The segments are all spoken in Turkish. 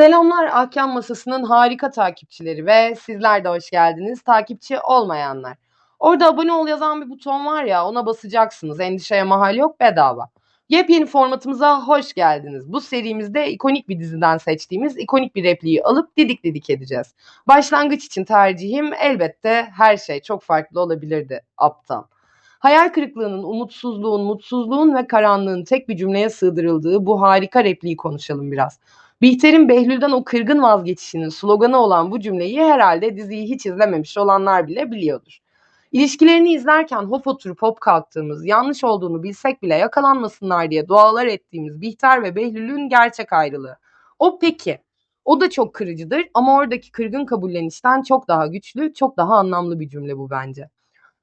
Selamlar Ahkam Masası'nın harika takipçileri ve sizler de hoş geldiniz takipçi olmayanlar. Orada abone ol yazan bir buton var ya ona basacaksınız. Endişeye mahal yok bedava. Yepyeni formatımıza hoş geldiniz. Bu serimizde ikonik bir diziden seçtiğimiz ikonik bir repliği alıp didik didik edeceğiz. Başlangıç için tercihim elbette her şey çok farklı olabilirdi aptal. Hayal kırıklığının, umutsuzluğun, mutsuzluğun ve karanlığın tek bir cümleye sığdırıldığı bu harika repliği konuşalım biraz. Bihter'in Behlül'den o kırgın vazgeçişinin sloganı olan bu cümleyi herhalde diziyi hiç izlememiş olanlar bile biliyordur. İlişkilerini izlerken hop oturup hop kalktığımız, yanlış olduğunu bilsek bile yakalanmasınlar diye dualar ettiğimiz Bihter ve Behlül'ün gerçek ayrılığı. O peki, o da çok kırıcıdır ama oradaki kırgın kabullenişten çok daha güçlü, çok daha anlamlı bir cümle bu bence.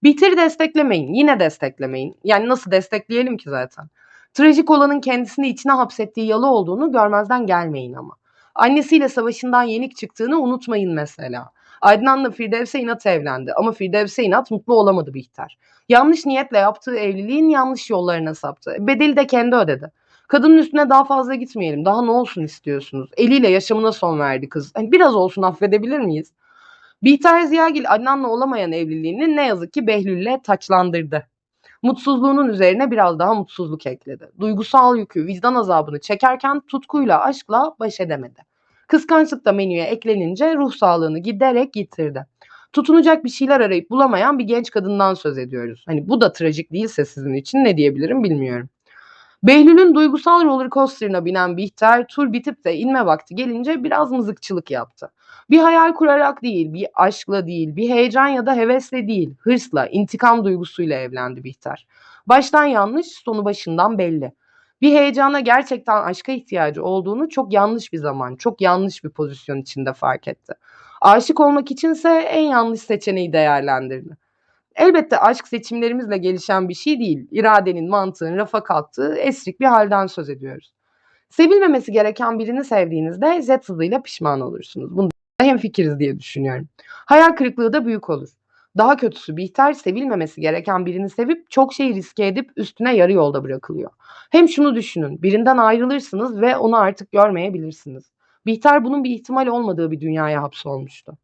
Bihter'i desteklemeyin, yine desteklemeyin. Yani nasıl destekleyelim ki zaten? Trajik olanın kendisini içine hapsettiği yalı olduğunu görmezden gelmeyin ama. Annesiyle savaşından yenik çıktığını unutmayın mesela. Adnan'la Firdevs'e inat evlendi ama Firdevs'e inat mutlu olamadı Bihter. Yanlış niyetle yaptığı evliliğin yanlış yollarına saptı. Bedeli de kendi ödedi. Kadının üstüne daha fazla gitmeyelim. Daha ne olsun istiyorsunuz? Eliyle yaşamına son verdi kız. Hani biraz olsun affedebilir miyiz? Bihter Ziyagil Adnan'la olamayan evliliğini ne yazık ki Behlül'le taçlandırdı. Mutsuzluğunun üzerine biraz daha mutsuzluk ekledi. Duygusal yükü, vicdan azabını çekerken tutkuyla, aşkla baş edemedi. Kıskançlık da menüye eklenince ruh sağlığını giderek yitirdi. Tutunacak bir şeyler arayıp bulamayan bir genç kadından söz ediyoruz. Hani bu da trajik değilse sizin için ne diyebilirim bilmiyorum. Behlül'ün duygusal roller coaster'ına binen Bihter tur bitip de inme vakti gelince biraz mızıkçılık yaptı. Bir hayal kurarak değil, bir aşkla değil, bir heyecan ya da hevesle değil, hırsla, intikam duygusuyla evlendi Bihter. Baştan yanlış, sonu başından belli. Bir heyecana gerçekten aşka ihtiyacı olduğunu çok yanlış bir zaman, çok yanlış bir pozisyon içinde fark etti. Aşık olmak içinse en yanlış seçeneği değerlendirdi. Elbette aşk seçimlerimizle gelişen bir şey değil. İradenin, mantığın rafa kalktığı esrik bir halden söz ediyoruz. Sevilmemesi gereken birini sevdiğinizde zet hızıyla pişman olursunuz. Bunda hemfikiriz diye düşünüyorum. Hayal kırıklığı da büyük olur. Daha kötüsü Bihter sevilmemesi gereken birini sevip çok şey riske edip üstüne yarı yolda bırakılıyor. Hem şunu düşünün, birinden ayrılırsınız ve onu artık görmeyebilirsiniz. Bihter bunun bir ihtimal olmadığı bir dünyaya hapsolmuştu.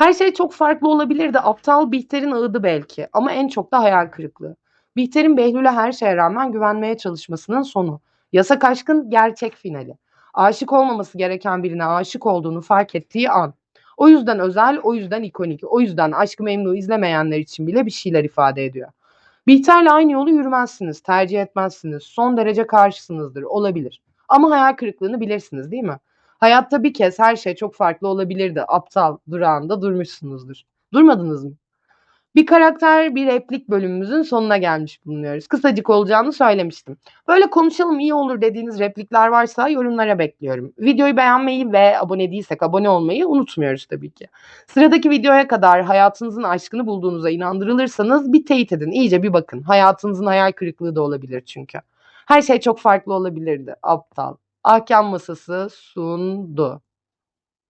Her şey çok farklı olabilirdi. Aptal Bihter'in ağıdı belki ama en çok da hayal kırıklığı. Bihter'in Behlül'e her şeye rağmen güvenmeye çalışmasının sonu. Yasak aşkın gerçek finali. Aşık olmaması gereken birine aşık olduğunu fark ettiği an. O yüzden özel, o yüzden ikonik, o yüzden Aşk-ı Memnu izlemeyenler için bile bir şeyler ifade ediyor. Bihter'le aynı yolu yürümezsiniz, tercih etmezsiniz, son derece karşısınızdır, olabilir. Ama hayal kırıklığını bilirsiniz değil mi? Hayatta bir kez her şey çok farklı olabilirdi. Aptal durağında durmuşsunuzdur. Durmadınız mı? Bir karakter, bir replik bölümümüzün sonuna gelmiş bulunuyoruz. Kısacık olacağını söylemiştim. Böyle konuşalım iyi olur dediğiniz replikler varsa yorumlara bekliyorum. Videoyu beğenmeyi ve abone değilsek abone olmayı unutmuyoruz tabii ki. Sıradaki videoya kadar hayatınızın aşkını bulduğunuza inandırılırsanız bir teyit edin. İyice bir bakın. Hayatınızın hayal kırıklığı da olabilir çünkü. Her şey çok farklı olabilirdi. Aptal. Ahkam masası sundu.